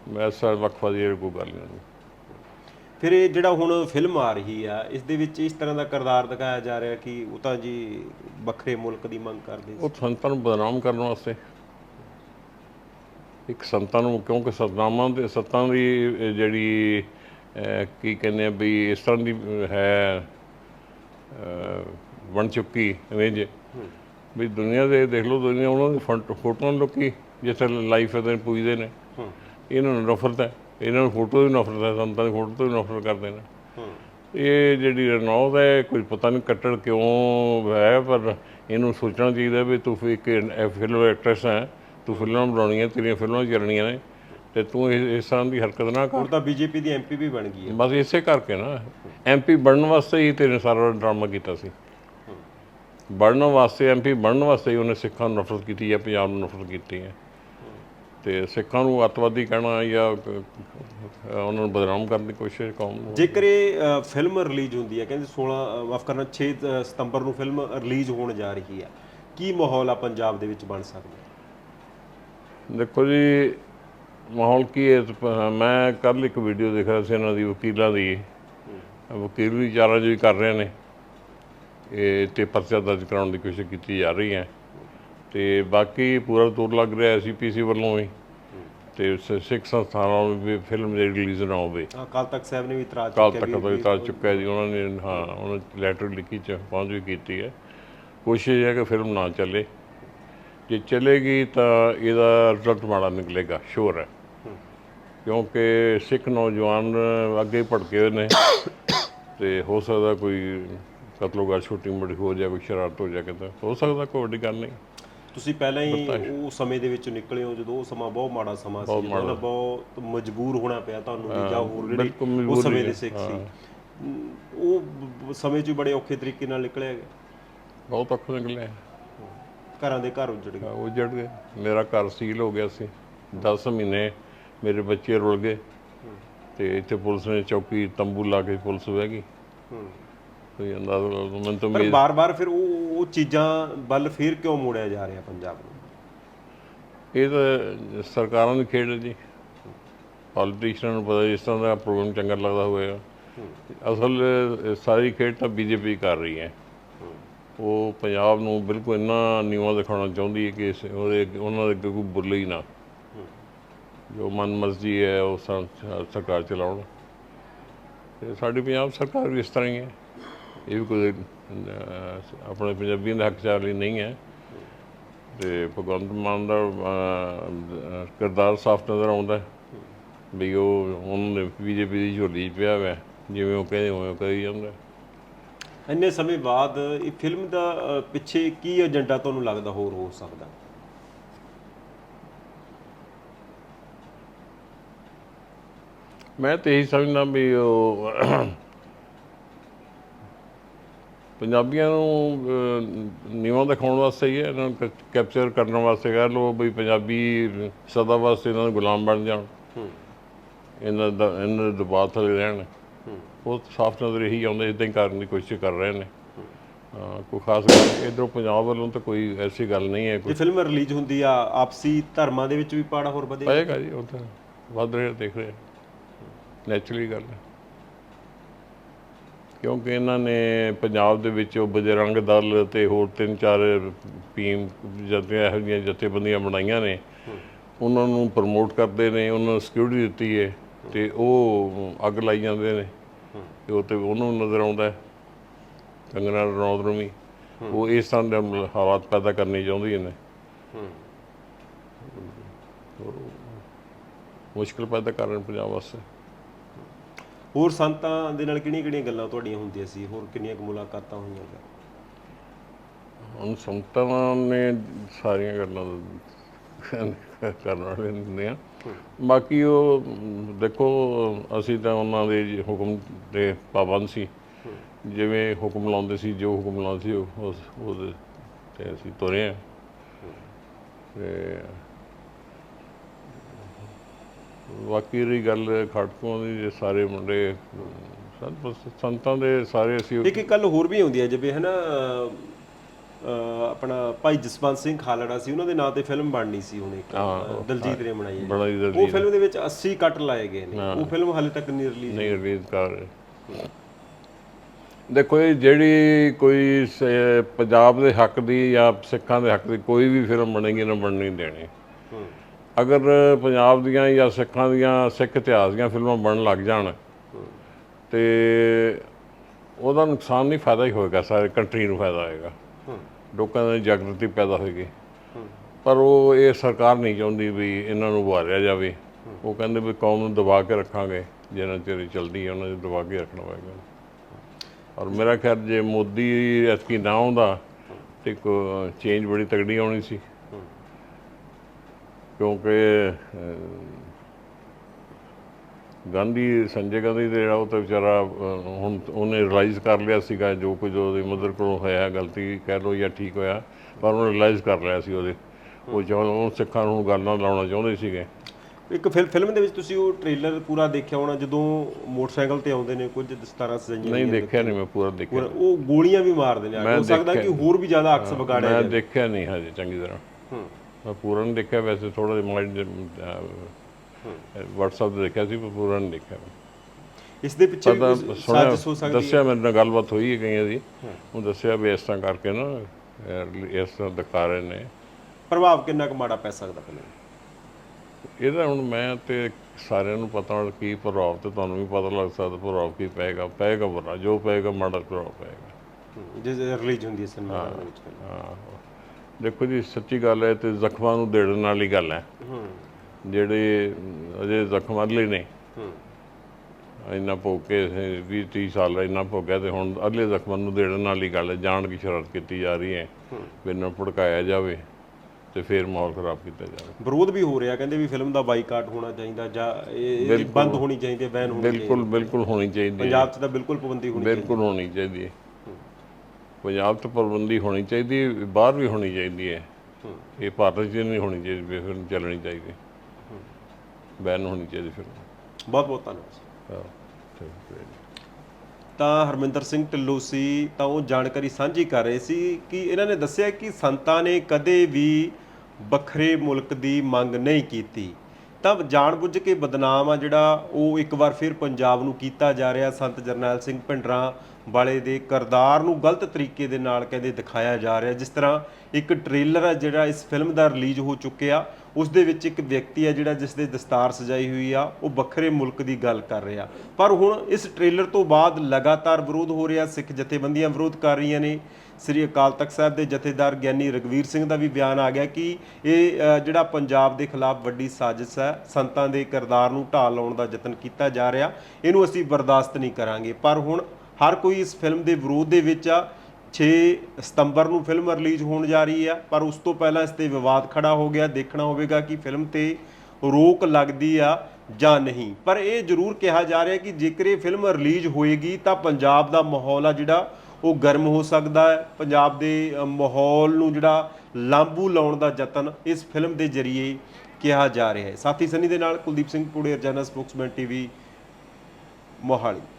ਮੈਂ ਸਰ ਵੱਖਵਾਦੀ ਇਹ ਕੋਈ ਗੱਲ ਨਹੀਂ ਫਿਰ ਇਹ ਜਿਹੜਾ ਹੁਣ ਫਿਲਮ ਆ ਰਹੀ ਆ ਇਸ ਦੇ ਵਿੱਚ ਇਸ ਤਰ੍ਹਾਂ ਦਾ ਕਿਰਦਾਰ ਦਿਖਾਇਆ ਜਾ ਰਿਹਾ ਕਿ ਉਹ ਤਾਂ ਜੀ ਵੱਖਰੇ ਮੁਲਕ ਦੀ ਮੰਗ ਕਰਦੇ ਸੀ। ਉਹ ਸੰਤਾਂ ਨੂੰ ਬਦਨਾਮ ਕਰਨ ਵਾਸਤੇ। ਇੱਕ ਸੰਤਾਂ ਨੂੰ ਕਿਉਂਕਿ ਸਤਨਾਮਾਂ ਦੇ ਸਤਾਂ ਦੀ ਜਿਹੜੀ ਕੀ ਕਹਿੰਦੇ ਆ ਵੀ ਇਸ ਤਰ੍ਹਾਂ ਦੀ ਹੈ ਬਣ ਚੁੱਕੀ ਰੇਂਜ ਵੀ ਦੁਨੀਆ ਦੇ ਦੇਖ ਲਓ ਦੁਨੀਆ ਉਹਨਾਂ ਦੀ ਫੰਟ- ਫੋਟੋਆਂ ਲੋਕੀ ਜਿੱਥੇ ਲਾਈਫ ਇਹਦੇ ਪੁੱਜਦੇ ਨੇ। ਇਹਨਾਂ ਨੂੰ ਨਫ਼ਰਤ ਹੈ ਇਹਨਾਂ ਨੂੰ ਫੋਟੋ ਦੀ ਨਫ਼ਰਤ ਹੈ ਸੰਤਾਂ ਦੀ ਫੋਟੋ ਤੋਂ ਵੀ ਨਫ਼ਰਤ ਕਰਦੇ ਨੇ। ਇਹ ਜਿਹੜੀ ਰਣੌਤ ਹੈ ਕੋਈ ਪਤਾ ਨਹੀਂ ਕੱਟੜ ਕਿਉਂ ਹੈ ਪਰ ਇਹਨੂੰ ਸੋਚਣਾ ਚਾਹੀਦਾ ਵੀ ਤੂੰ ਇੱਕ ਫਿਲਮ ਐਕਟਰੈਸ ਹੈ ਤੂੰ ਫਿਲਮਾਂ ਬਣਾਉਣੀਆਂ ਤੇਰੀਆਂ ਫਿਲਮਾਂ ਚੱਲਣੀਆਂ ਨੇ ਤੇ ਤੂੰ ਇਸ ਇਸ ਤਰ੍ਹਾਂ ਦੀ ਹਰਕਤ ਨਾ ਕਰ। ਹੁਣ ਤਾਂ ਬੀਜੇਪੀ ਦੀ ਐਮਪੀ ਵੀ ਬਣ ਗਈ ਹੈ। ਬਸ ਇਸੇ ਕਰਕੇ ਨਾ ਐਮਪੀ ਬਣਨ ਵਾਸਤੇ ਹੀ ਤੇਰੇ ਸਾਰਾ ਡਰਾਮਾ ਕੀਤਾ ਸੀ। ਬਣਨ ਵਾਸਤੇ ਐਮਪੀ ਬਣਨ ਵਾਸਤੇ ਹੀ ਉਹਨੇ ਸਿੱਖਾਂ ਨੂੰ ਨਫ਼ਰਤ ਕੀਤੀ ਹੈ ਪੰਜਾਬ ਨੂੰ ਨਫ਼ਰਤ ਕੀਤੀ ਹੈ। ਤੇ ਸਿੱਖਾਂ ਨੂੰ ਅੱਤਵਾਦੀ ਕਹਿਣਾ ਜਾਂ ਉਹਨਾਂ ਨੂੰ ਬਦਨਾਮ ਕਰਨ ਦੀ ਕੋਸ਼ਿਸ਼ ਕੌਮ ਨੂੰ। ਜੇਕਰ ਇਹ ਅ, ਫਿਲਮ ਰਿਲੀਜ਼ ਹੁੰਦੀ ਹੈ ਕਹਿੰਦੇ 16 ਅ, ਮਾਫ ਕਰਨਾ 6 ਅ, ਸਤੰਬਰ ਨੂੰ ਫਿਲਮ ਰਿਲੀਜ਼ ਹੋਣ ਜਾ ਰਹੀ ਹੈ ਕੀ ਮਾਹੌਲ ਆ ਪੰਜਾਬ ਦੇ ਵਿੱਚ ਬਣ ਸਕਦਾ? ਹੈ ਦੇਖੋ ਜੀ ਮਾਹੌਲ ਕੀ ਹੈ? ਪ- ਮੈਂ ਕੱਲ ਇੱਕ ਵੀਡੀਓ ਦੇਖ ਰਿਹਾ ਸੀ ਇਹਨਾਂ ਦੀ ਵਕੀਲਾਂ ਦੀ। ਵਕੀਲ ਵੀ ਚਾਰਾਂ ਜੀ ਕਰ ਰਹੇ ਨੇ। ਇਹ ਤੇ ਪਰਚਾ ਦਰਜ ਕਰਾਉਣ ਦੀ ਕੋਸ਼ਿਸ਼ ਕੀਤੀ ਜਾ ਰਹੀ ਹੈ। ਤੇ ਬਾਕੀ ਪੂਰਾ ਤੋਰ ਲੱਗ ਰਿਹਾ ਐਸਪੀਸੀ ਵੱਲੋਂ ਵੀ। ਤੇ ਸਿੱਖ ਸੰਸਥਾਵਾਂ ਵੱਲੋਂ ਵੀ ਫਿਲਮ ਦੀ ਰਿਲੀਜ਼ ਨਾ ਹੋਵੇ। ਅਕਾਲ ਤਖਤ ਸਾਹਿਬ ਨੇ ਵੀ ਇਤਰਾਜ਼ ਕਾਲ ਤੱਕ ਤੋਂ ਇਤਾਰ ਚੁੱਕਾ ਹੈ ਜੀ ਉਹਨਾਂ ਨੇ ਹਾਂ ਉਹਨਾਂ ਲੈਟਰ ਲਿਖੀ ਚ ਪਹੁੰਚ ਵੀ ਕੀਤੀ ਹੈ। ਕੋਸ਼ਿਸ਼ ਹੈ ਕਿ ਫਿਲਮ ਨਾ ਚੱਲੇ। ਜੇ ਚੱਲੇਗੀ ਤਾਂ ਇਹਦਾ ਰਿਜ਼ਲਟ ਮਾੜਾ ਨਿਕਲੇਗਾ ਸ਼ੋਰ ਹੈ। ਕਿਉਂਕਿ ਸਿੱਖ ਨੌਜਵਾਨ ਅੱਗੇ ਭੜਕੇ ਹੋਏ ਨੇ। ਤੇ ਹੋ ਸਕਦਾ ਕੋਈ ਕਤਲੋਗਾਰ ਛੋਟੀ ਮੋਟੀ ਹੋ ਜਾਏ ਕੋਈ ਸ਼ਰਾਰਤ ਹੋ ਜਾਏ ਕਿਤੇ ਹੋ ਸਕਦਾ ਕੋਈ ਵੱਡੀ ਗੱਲ ਨਹੀਂ। ਤੁਸੀਂ ਪਹਿਲਾਂ ਹੀ ਉਹ ਸਮੇਂ ਦੇ ਵਿੱਚੋਂ ਨਿਕਲੇ ਹੋ ਜਦੋਂ ਉਹ ਸਮਾਂ ਬਹੁਤ ਮਾੜਾ ਸਮਾਂ ਸੀ ਜਦੋਂ ਬਹੁਤ ਮਜਬੂਰ ਹੋਣਾ ਪਿਆ ਤੁਹਾਨੂੰ ਵੀ ਜਾਂ ਹੋਰ ਜਿਹੜੀ ਮਜਬੂਰੀ ਸਮੇਂ ਦੇ ਸਿੱਖ ਸੀ। ਉਹ ਸਮੇਂ 'ਚ ਬੜੇ ਔਖੇ ਤਰੀਕੇ ਨਾਲ ਨਿਕਲਿਆ ਗਿਆ ਬਹੁਤ ਔਖਾ ਨਿਕਲਿਆ। ਘਰਾਂ ਦੇ ਘਰ ਉੱਜੜ ਗਏ। ਉਹ ਜੜ ਗਏ। ਮੇਰਾ ਘਰ ਸੀਲ ਹੋ ਗਿਆ ਸੀ। 10 ਮਹੀਨੇ ਮੇਰੇ ਬੱਚੇ ਰੁਲ ਗਏ। ਤੇ ਇੱਥੇ ਪੁਲਿਸ ਨੇ ਚੌਕੀ ਤੰਬੂ ਲਾ ਕੇ ਪੁਲਿਸ ਬਹਿ ਗਈ। ਹੂੰ ਕੋਈ ਅੰਦਾਜ਼ਾ। ਮੈਨੂੰ ਤਾਂ ਪਰ ਬਾਰ-ਬਾਰ ਫਿਰ ਉਹ ਉਹ ਚੀਜ਼ਾਂ ਵੱਲ ਫਿਰ ਕਿਉਂ ਮੋੜਿਆ ਜਾ ਰਿਹਾ ਪੰਜਾਬ ਨੂੰ? ਇਹ ਤਾਂ ਸਰਕਾਰਾਂ ਦੀ ਖੇਡ ਹੈ ਜੀ। ਪੋਲੀਟੀਸ਼ੀਅਨਾਂ ਨੂੰ ਪਤਾ ਜਿਸ ਤਰ੍ਹਾਂ ਦਾ ਪ੍ਰੋਗਰਾਮ ਚੰਗਾ ਲੱਗਦਾ ਹੋਵੇਗਾ। ਅਸਲ ਸਾਰੀ ਖੇਡ ਤਾਂ ਬੀਜੇਪੀ ਕਰ ਰਹੀ ਹੈ। ਉਹ ਪੰਜਾਬ ਨੂੰ ਬਿਲਕੁਲ ਇੰਨਾ ਨੀਵਾਂ ਦਿਖਾਉਣਾ ਚਾਹੁੰਦੀ ਹੈ ਕਿ ਉਹਦੇ ਅੱਗੇ- ਉਹਨਾਂ ਦੇ ਅੱਗੇ ਕੋਈ ਬੁੱਲੇ ਹੀ ਨਾ। ਜੋ ਮਨ ਮਰਜ਼ੀ ਹੈ ਉਹ ਸਰਕਾਰ ਚਲਾਉਣ। ਤੇ ਸਾਡੀ ਪੰਜਾਬ ਸਰਕਾਰ ਵੀ ਇਸ ਤਰ੍ਹਾਂ ਹੀ ਹੈ। ਇਹ ਵੀ ਕੋਈ ਆਪਣੇ ਪੰਜਾਬੀਆਂ ਦੇ ਹੱਕ ਲਈ ਨਹੀਂ ਹੈ। ਤੇ ਭਗਵੰਤ ਮਾਨ ਦਾ ਕਿਰਦਾਰ ਸਾਫ਼ ਨਜ਼ਰ ਆਉਂਦਾ ਵੀ ਉਹ ਉਹਨੇ ਬੀਜੇਪੀ ਦੀ ਝੋਲੀ ਪਿਆ ਹੋਇਆ ਜਿਵੇਂ ਉਹ ਕਹਿੰਦੇ ਉਹ ਕਰੀ ਜਾਂਦਾ ਇੰਨੇ ਸਮੇਂ ਬਾਅਦ ਇਹ ਫਿਲਮ ਦਾ ਪਿੱਛੇ ਕੀ ਏਜੰਡਾ ਤੁਹਾਨੂੰ ਲੱਗਦਾ ਹੋਰ ਹੋ ਸਕਦਾ? ਮੈਂ ਤੇ ਇਹੀ ਸਮਝਦਾ ਵੀ ਉਹ ਪੰਜਾਬੀਆਂ ਨੂੰ ਨੀਵਾਂ ਦਿਖਾਉਣ ਵਾਸਤੇ ਹੀ ਹੈ ਇਹਨਾਂ ਨੂੰ ਕੈਪਚਰ ਕਰਨ ਵਾਸਤੇ ਕਹਿ ਲਓ ਵੀ ਪੰਜਾਬੀ ਸਦਾ ਵਾਸਤੇ ਇਹਨਾਂ ਦੇ ਗੁਲਾਮ ਬਣ ਜਾਣ। ਇਹਨਾਂ ਦਾ ਇਹਨਾਂ ਦੇ ਦਬਾਅ ਥੱਲੇ ਰਹਿਣ। ਉਹ ਸਾਫ਼ ਨਜ਼ਰ ਇਹੀ ਆਉਂਦਾ ਇਦਾਂ ਹੀ ਕਰਨ ਦੀ ਕੋਸ਼ਿਸ਼ ਕਰ ਰਹੇ ਨੇ। ਕੋਈ ਖਾਸ ਗੱਲ ਇਧਰੋਂ ਪੰਜਾਬ ਵੱਲੋਂ ਤਾਂ ਕੋਈ ਐਸੀ ਗੱਲ ਨਹੀਂ ਹੈ ਕੋਈ ਫਿਲਮ ਰਿਲੀਜ਼ ਹੁੰਦੀ ਆ ਆਪਸੀ ਧਰਮਾਂ ਦੇ ਵਿੱਚ ਵੀ ਪਾੜਾ ਹੋਰ ਵਧੇ ਪਏਗਾ ਜੀ ਉਹ ਤਾਂ ਵੱਧ ਰਿਹਾ ਦੇਖ ਰਹੇ ਨੈਚੁਰਲੀ ਗੱਲ ਹੈ। ਕਿਉਂਕਿ ਇਹਨਾਂ ਨੇ ਪੰਜਾਬ ਦੇ ਵਿੱਚ ਉਹ ਬਜਰੰਗ ਦਲ ਤੇ ਹੋਰ ਤਿੰਨ ਚਾਰ ਪੀਮ ਜਥੇ ਇਹੋ ਜਿਹੀਆਂ ਜਥੇਬੰਦੀਆਂ ਬਣਾਈਆਂ ਨੇ। ਉਹਨਾਂ ਨੂੰ ਪ੍ਰਮੋਟ ਕਰਦੇ ਨੇ ਉਹਨਾਂ ਨੂੰ ਸਿਕਿਉਰਿਟੀ ਦਿੱਤੀ ਹੈ ਤੇ ਉਹ ਅੱਗ ਲਾਈ ਜਾਂਦੇ ਨੇ। ਤੇ ਉਹ ਤੇ ਉਹਨੂੰ ਨਜ਼ਰ ਆਉਂਦਾ ਹੈ ਕੰਗਨਾ ਰਣੌਤ ਨੂੰ ਵੀ। ਉਹ ਇਸ ਤਰ੍ਹਾਂ ਦੇ ਹਾਲਾਤ ਪੈਦਾ ਕਰਨੇ ਚਾਹੁੰਦੀ ਨੇ। ਮੁਸ਼ਕਲ ਪੈਦਾ ਕਰ ਰਹੇ ਨੇ ਪੰਜਾਬ ਵਾਸਤੇ। ਹੋਰ ਸੰਤਾਂ ਦੇ ਨਾਲ ਕਿਹੜੀਆਂ ਕਿਹੜੀਆਂ ਗੱਲਾਂ ਤੁਹਾਡੀਆਂ ਹੁੰਦੀਆਂ ਸੀ? ਹੋਰ ਕਿੰਨੀਆਂ ਕੁ ਮੁਲਾਕਾਤਾਂ ਹੋਈਆਂ ਗਾ? ਹੁਣ ਸੰਤਾਂ ਨੇ ਸਾਰੀਆਂ ਗੱਲਾਂ ਕਰਨ ਵਾਲੇ ਹੁੰਦੇ ਆ। ਬਾਕੀ ਉਹ, ਦੇਖੋ, ਅਸੀਂ ਤਾਂ ਉਹਨਾਂ ਦੇ ਹੁਕਮ ਦੇ ਪਾਬੰਦ ਸੀ। ਜਿਵੇਂ ਹੁਕਮ ਲਾਉਂਦੇ ਸੀ, ਜੋ ਹੁਕਮ ਲਾਉਂਦੇ ਸੀ ਉਹ- ਉਹਦੇ ਤੇ ਅਸੀਂ ਤੁਰੇ ਆ। ਤੇ ਬਾਕੀ ਰਹੀ ਗੱਲ ਖੜਕੋਂ ਦੀ ਜੇ ਸਾਰੇ ਮੁੰਡੇ ਸੰਤ ਸੰਤਾਂ ਦੇ ਸਾਰੇ ਅਸੀਂ ਇੱਕ ਇੱਕ ਗੱਲ ਹੋਰ ਵੀ ਆਉਂਦੀ ਹੈ ਜਿਵੇਂ ਹੈ ਨਾ ਅ, ਅ, ਆਪਣਾ ਭਾਈ ਜਸਵੰਤ ਸਿੰਘ ਖਾਲੜਾ ਸੀ ਉਹਨਾਂ ਦੇ ਨਾਂ ਤੇ ਫਿਲਮ ਬਣਨੀ ਸੀ ਹੁਣ ਇੱਕ ਦਲਜੀਤ ਨੇ ਬਣਾਈ ਹੈ। ਉਹ ਫਿਲਮ ਦੇ ਵਿੱਚ 80 ਕੱਟ ਲਾਏ ਗਏ ਨੇ। ਉਹ ਫਿਲਮ ਹਾਲੇ ਤੱਕ ਨਹੀਂ ਰਿਲੀਜ਼ ਨਹੀਂ ਰਿਲੀਜ਼ ਕਰ ਰਹੇ। ਦੇਖੋ ਇਹ ਜਿਹੜੀ ਕੋਈ ਪੰਜਾਬ ਦੇ ਹੱਕ ਦੀ ਜਾਂ ਸਿੱਖਾਂ ਦੇ ਹੱਕ ਦੀ ਕੋਈ ਵੀ ਫਿਲਮ ਬਣੇਗੀ ਨਾ ਬਣਨੀ ਦੇਣੀ। ਅਗਰ ਪੰਜਾਬ ਦੀਆਂ ਜਾਂ ਸਿੱਖਾਂ ਦੀਆਂ ਸਿੱਖ ਇਤਿਹਾਸ ਦੀਆਂ ਫਿਲਮਾਂ ਬਣਨ ਲੱਗ ਜਾਣ ਤੇ ਉਹਦਾ ਨੁਕਸਾਨ ਨਹੀਂ ਫਾਇਦਾ ਹੀ ਹੋਏਗਾ ਸਾਰੇ ਕੰਟਰੀ ਨੂੰ ਫਾਇਦਾ ਹੋਏਗਾ। ਲੋਕਾਂ ਦੀ ਜਾਗਰਤੀ ਪੈਦਾ ਹੋਏਗੀ। ਪਰ ਉਹ ਇਹ ਸਰਕਾਰ ਨਹੀਂ ਚਾਹੁੰਦੀ ਵੀ ਇਹਨਾਂ ਨੂੰ ਉਭਾਰਿਆ ਜਾਵੇ। ਉਹ ਕਹਿੰਦੇ ਵੀ ਕੌਮ ਨੂੰ ਦਬਾ ਕੇ ਰੱਖਾਂਗੇ ਜਿੰਨਾ ਚਿਰ ਚੱਲਦੀ ਹੈ ਉਹਨਾਂ ਨੂੰ ਦਬਾ ਕੇ ਰੱਖਣਾ ਪਏਗਾ। ਔਰ ਮੇਰਾ ਖਿਆਲ ਜੇ ਮੋਦੀ ਐਤਕੀ ਨਾ ਆਉਂਦਾ ਤੇ ਇੱਕ ਚੇਂਜ ਬੜੀ ਤਗੜੀ ਆਉਣੀ ਸੀ। ਕਿਉਂਕਿ ਗਾਂਧੀ ਸੰਜੇ ਗਾਂਧੀ ਦੇ ਜਿਹੜਾ ਉਹ ਤਾਂ ਵਿਚਾਰਾ ਹੁਣ ਉਹਨੇ ਰਿਅਲਾਈਜ਼ ਕਰ ਲਿਆ ਸੀਗਾ ਜੋ ਕੁਝ ਉਹਦੀ ਮਦਰ ਕੋਲੋਂ ਹੋਇਆ ਗਲਤੀ ਕਹਿ ਲਓ ਜਾਂ ਠੀਕ ਹੋਇਆ ਪਰ ਉਹਨੇ ਰਿਅਲਾਈਜ਼ ਕਰ ਲਿਆ ਸੀ ਉਹਦੇ। ਉਹ ਚਾਹੁੰਦਾ ਉਹ ਸਿੱਖਾਂ ਨੂੰ ਗੱਲ ਨਾਲ ਲਾਉਣਾ ਚਾਹੁੰਦੇ ਸੀਗੇ। ਇੱਕ ਫਿਲ- ਫਿਲਮ ਦੇ ਵਿੱਚ ਤੁਸੀਂ ਉਹ ਟ੍ਰੇਲਰ ਪੂਰਾ ਦੇਖਿਆ ਹੋਣਾ ਜਦੋਂ ਮੋਟਰਸਾਈਕਲ ਤੇ ਆਉਂਦੇ ਨੇ ਕੁਝ 17 ਸਜਾਈਆਂ ਨਹੀਂ ਦੇਖਿਆ ਨਹੀਂ ਮੈਂ ਪੂਰਾ ਦੇਖਿਆ ਉਹ ਗੋਲੀਆਂ ਵੀ ਮਾਰਦੇ ਨੇ ਹੋ ਸਕਦਾ ਕਿ ਹੋਰ ਵੀ ਜ਼ਿਆਦਾ ਅਕਸ ਵਿਗਾੜਿਆ ਮੈਂ ਦੇਖਿਆ ਨਹੀਂ ਹਜੇ ਚੰਗੀ ਤਰ੍ਹਾਂ। ਹੂੰ। ਮੈਂ ਪੂਰਾ ਨਹੀਂ ਦੇਖਿਆ ਵੈਸੇ ਥੋੜਾ ਜਿਹਾ ਮਾਈਂਡ WhatsApp ਤੇ ਦੇਖਿਆ ਸੀ ਪਰ ਪੂਰਾ ਨਹੀਂ ਦੇਖਿਆ ਇਸ ਦੇ ਪਿੱਛੇ ਸਾਜ਼ਿਸ਼ ਹੋ ਸਕਦੀ ਹੈ? ਦੱਸਿਆ ਮੇਰੇ ਨਾਲ ਗੱਲਬਾਤ ਹੋਈ ਹੈ ਕਈਆਂ ਦੀ। ਉਹ ਦੱਸਿਆ ਵੀ ਇਸ ਤਰ੍ਹਾਂ ਕਰਕੇ ਨਾ ਇਸ ਤਰ੍ਹਾਂ ਦਿਖਾ ਰਹੇ ਨੇ। ਪ੍ਰਭਾਵ ਕਿੰਨਾ ਕੁ ਮਾੜਾ ਪੈ ਸਕਦਾ ਫਿਲਮ ਇਹਦਾ ਹੁਣ ਮੈਂ ਤੇ ਸਾਰਿਆਂ ਨੂੰ ਪਤਾ ਹੁਣ ਕੀ ਪ੍ਰਭਾਵ ਤੇ ਤੁਹਾਨੂੰ ਵੀ ਪਤਾ ਲੱਗ ਸਕਦਾ ਪ੍ਰਭਾਵ ਕੀ ਪਏਗਾ। ਪਏਗਾ ਬੁਰਾ ਜੋ ਪਏਗਾ ਮਾੜਾ ਪ੍ਰਭਾਵ ਪਏਗਾ। ਜੇ ਰਿਲੀਜ਼ ਹੁੰਦੀ ਹੈ ਸਿਨੇਮਾ ਦੇ ਵਿੱਚ। ਹਾਂ। ਦੇਖੋ ਜੀ ਸੱਚੀ ਗੱਲ ਹੈ ਤੇ ਜ਼ਖਮਾਂ ਨੂੰ ਦੇੜਨ ਵਾਲੀ ਗੱਲ ਹੈ। ਜਿਹੜੇ ਅਜੇ ਜ਼ਖਮ ਅਗਲੇ ਨੇ। ਹੂੰ। ਇੰਨਾ ਭੋਗ ਕੇ 20 30 ਸਾਲ ਇੰਨਾ ਭੋਗਿਆ ਤੇ ਹੁਣ ਅਗਲੇ ਜ਼ਖਮਾਂ ਨੂੰ ਦੇੜਨ ਵਾਲੀ ਗੱਲ ਹੈ ਜਾਣ ਕੀ ਸ਼ਰਾਰਤ ਕੀਤੀ ਜਾ ਰਹੀ ਹੈ। ਵੀ ਇਹਨਾਂ ਨੂੰ ਭੜਕਾਇਆ ਜਾਵੇ ਤੇ ਫਿਰ ਮਾਹੌਲ ਖਰਾਬ ਕੀਤਾ ਜਾਵੇ। ਵਿਰੋਧ ਵੀ ਹੋ ਰਿਹਾ ਕਹਿੰਦੇ ਵੀ ਫਿਲਮ ਦਾ ਬਾਈਕਾਟ ਹੋਣਾ ਚਾਹੀਦਾ ਜਾਂ ਇਹ ਬੰਦ ਹੋਣੀ ਚਾਹੀਦੀ ਹੈ ਬੈਨ ਹੋਣੀ ਚਾਹੀਦੀ ਬਿਲਕੁਲ ਬਿਲਕੁਲ ਹੋਣੀ ਚਾਹੀਦੀ ਹੈ। ਪੰਜਾਬ 'ਚ ਤਾਂ ਬਿਲਕੁਲ ਪਾਬੰਦੀ ਹੋਣੀ ਬਿਲਕੁਲ ਹੋਣੀ ਚਾਹੀਦੀ ਹੈ। ਪੰਜਾਬ ਤੋਂ ਪਾਬੰਦੀ ਹੋਣੀ ਚਾਹੀਦੀ ਹੈ ਬਾਹਰ ਵੀ ਹੋਣੀ ਚਾਹੀਦੀ ਹੈ। ਇਹ ਭਾਰਤ 'ਚ ਨਹੀਂ ਹੋਣੀ ਚਾਹੀਦੀ ਫਿਲਮ ਚੱਲਣੀ ਚਾਹੀਦੀ। ਬੈਨ ਹੋਣੀ ਚਾਹੀਦੀ ਫਿਲਮ ਬਹੁਤ ਬਹੁਤ ਧੰਨਵਾਦ ਤਾਂ ਹਰਮਿੰਦਰ ਸਿੰਘ ਢਿੱਲੋਂ ਸੀ ਤਾਂ ਉਹ ਜਾਣਕਾਰੀ ਸਾਂਝੀ ਕਰ ਰਹੇ ਸੀ ਕਿ ਇਹਨਾਂ ਨੇ ਦੱਸਿਆ ਕਿ ਸੰਤਾਂ ਨੇ ਕਦੇ ਵੀ ਵੱਖਰੇ ਮੁਲਕ ਦੀ ਮੰਗ ਨਹੀਂ ਕੀਤੀ। ਤਾਂ ਜਾਣਬੁੱਝ ਕੇ ਬਦਨਾਮ ਆ ਜਿਹੜਾ ਉਹ ਇੱਕ ਵਾਰ ਫਿਰ ਪੰਜਾਬ ਨੂੰ ਕੀਤਾ ਜਾ ਰਿਹਾ। ਸੰਤ ਜਰਨੈਲ ਸਿੰਘ ਭਿੰਡਰਾਂ ਵਾਲੇ ਦੇ ਕਰਦਾਰ ਨੂੰ ਗਲਤ ਤਰੀਕੇ ਦੇ ਨਾਲ ਕਹਿੰਦੇ ਦਿਖਾਇਆ ਜਾ ਰਿਹਾ। ਜਿਸ ਤਰ੍ਹਾਂ ਇੱਕ ਟ੍ਰੇਲਰ ਹੈ ਜਿਹੜਾ ਇਸ ਫਿਲਮ ਦਾ ਰਿਲੀਜ਼ ਹੋ ਚੁੱਕਿਆ, ਉਸ ਦੇ ਵਿੱਚ ਇੱਕ ਵਿਅਕਤੀ ਹੈ ਜਿਹੜਾ ਜਿਸ ਦੇ ਦਸਤਾਰ ਸਜਾਈ ਹੋਈ ਆ, ਉਹ ਵੱਖਰੇ ਮੁਲਕ ਦੀ ਗੱਲ ਕਰ ਰਿਹਾ। ਪਰ ਹੁਣ ਇਸ ਟ੍ਰੇਲਰ ਤੋਂ ਬਾਅਦ ਲਗਾਤਾਰ ਵਿਰੋਧ ਹੋ ਰਿਹਾ, ਸਿੱਖ ਜਥੇਬੰਦੀਆਂ ਵਿਰੋਧ ਕਰ ਰਹੀਆਂ ਨੇ। ਸ੍ਰੀ ਅਕਾਲ ਤਖਤ ਸਾਹਿਬ ਦੇ ਜਥੇਦਾਰ ਗਿਆਨੀ ਰਗਵੀਰ ਸਿੰਘ ਦਾ ਵੀ ਬਿਆਨ ਆ ਗਿਆ ਕਿ ਇਹ ਜਿਹੜਾ ਪੰਜਾਬ ਦੇ ਖਿਲਾਫ ਵੱਡੀ ਸਾਜ਼ਿਸ਼ ਹੈ, ਸੰਤਾਂ ਦੇ ਕਿਰਦਾਰ ਨੂੰ ਢਾਹ ਲਾਉਣ ਦਾ ਯਤਨ ਕੀਤਾ ਜਾ ਰਿਹਾ। ਇਹਨੂੰ ਅਸੀਂ ਬਰਦਾਸ਼ਤ ਨਹੀਂ ਕਰਾਂਗੇ। ਪਰ ਹੁਣ ਹਰ ਕੋਈ ਇਸ ਫਿਲਮ ਦੇ ਵਿਰੋਧ ਦੇ ਵਿੱਚ ਆ। 6 ਸਤੰਬਰ ਨੂੰ ਫਿਲਮ ਰਿਲੀਜ਼ ਹੋਣ ਜਾ ਰਹੀ ਹੈ ਪਰ ਉਸ ਤੋਂ ਪਹਿਲਾਂ ਇਸ ਤੇ ਵਿਵਾਦ ਖੜਾ ਹੋ ਗਿਆ। ਦੇਖਣਾ ਹੋਵੇਗਾ ਕਿ ਫਿਲਮ ਤੇ ਰੋਕ ਲੱਗਦੀ ਆ ਜਾਂ ਨਹੀਂ। ਪਰ ਇਹ ਜ਼ਰੂਰ ਕਿਹਾ ਜਾ ਰਿਹਾ ਕਿ ਜੇਕਰ ਇਹ ਫਿਲਮ ਰਿਲੀਜ਼ ਹੋਏਗੀ, ਤਾਂ ਪੰਜਾਬ ਦਾ ਮਾਹੌਲ ਆ ਜਿਹੜਾ, ਉਹ ਗਰਮ ਹੋ ਸਕਦਾ ਹੈ। ਪੰਜਾਬ ਦੇ ਮਾਹੌਲ ਨੂੰ ਜਿਹੜਾ ਲਾਂਬੂ ਲਾਉਣ ਦਾ ਯਤਨ ਇਸ ਫਿਲਮ ਦੇ ਜ਼ਰੀਏ ਕਿਹਾ ਜਾ ਰਿਹਾ ਹੈ। ਸਾਥੀ ਸਨੀ ਦੇ ਨਾਲ ਕੁਲਦੀਪ ਸਿੰਘ ਪੁੜੇ ਰਜਾਨਾ ਸਪੋਕਸਮੈਨ ਟੀਵੀ, ਮੋਹਾਲੀ।